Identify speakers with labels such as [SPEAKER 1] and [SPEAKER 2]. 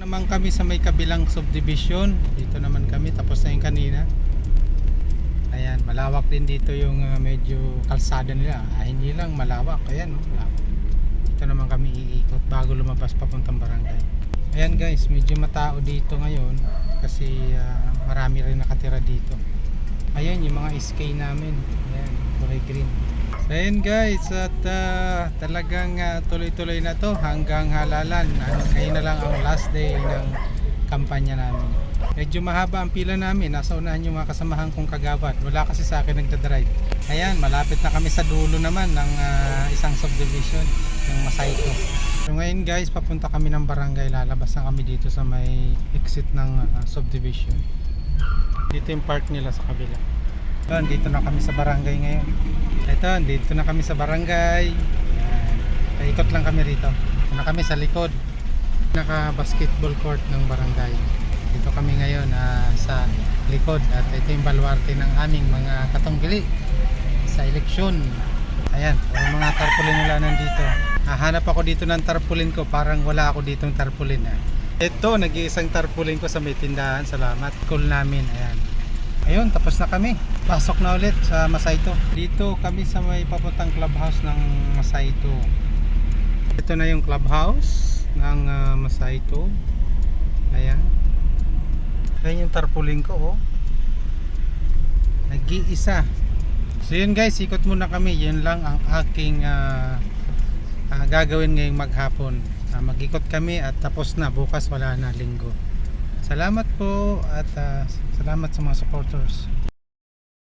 [SPEAKER 1] Naman kami sa may kabilang subdivision. Dito naman kami tapos na yung kanina. Ayan, malawak din dito yung ah, medyo kalsada nila. Ah, hindi lang malawak. Ayan, oh, malawak. Dito naman kami iikot bago lumabas papuntang barangay. Ayan guys, medyo matao dito ngayon kasi ah, marami rin nakatira dito. Ayan yung mga SK namin. Ayan, kulay green. So ayan guys, at ah, talagang ah, tuloy-tuloy na to hanggang halalan. Ano, ngayon na lang ang last day ng kampanya namin. Medyo mahaba ang pila namin. Nasa unahan yung mga kasamahan kong kagawad. Wala kasi sa akin nagdadrive. Ayan, malapit na kami sa dulo naman ng ah, isang subdivision, yung Masayko. So ngayon guys, papunta kami ng barangay. Lalabas na kami dito sa may exit ng ah, subdivision. Dito yung park nila sa kabila. Ito, dito na kami sa barangay ngayon. Ito, dito na kami sa barangay. Paikot lang kami rito. Ito na kami sa likod. Naka basketball court ng barangay. Dito kami ngayon ah, sa likod at ito yung baluarte ng aming mga katunggili sa eleksyon. Ayan, yung mga tarpaulin nila nandito. Hahanap ako dito ng tarpaulin ko, parang wala ako ditong tarpaulin. Ah. Ito, nag-iisang tarpaulin ko sa may tindahan. Salamat. Cool namin. Ayan. Ayun, tapos na kami. Pasok na ulit sa Masayto. Dito kami sa may papuntang clubhouse ng Masayto. Ito na yung clubhouse ng ah, Masayto. Ayan. Ayan yung tarpaulin ko, oh. Nag-iisa. So yun guys, ikot muna kami. Yun lang ang aking ah, ah, gagawin ngayong maghapon. Ah, mag-ikot kami at tapos na. Bukas wala na, linggo. Salamat po at ah, salamat sa mga supporters.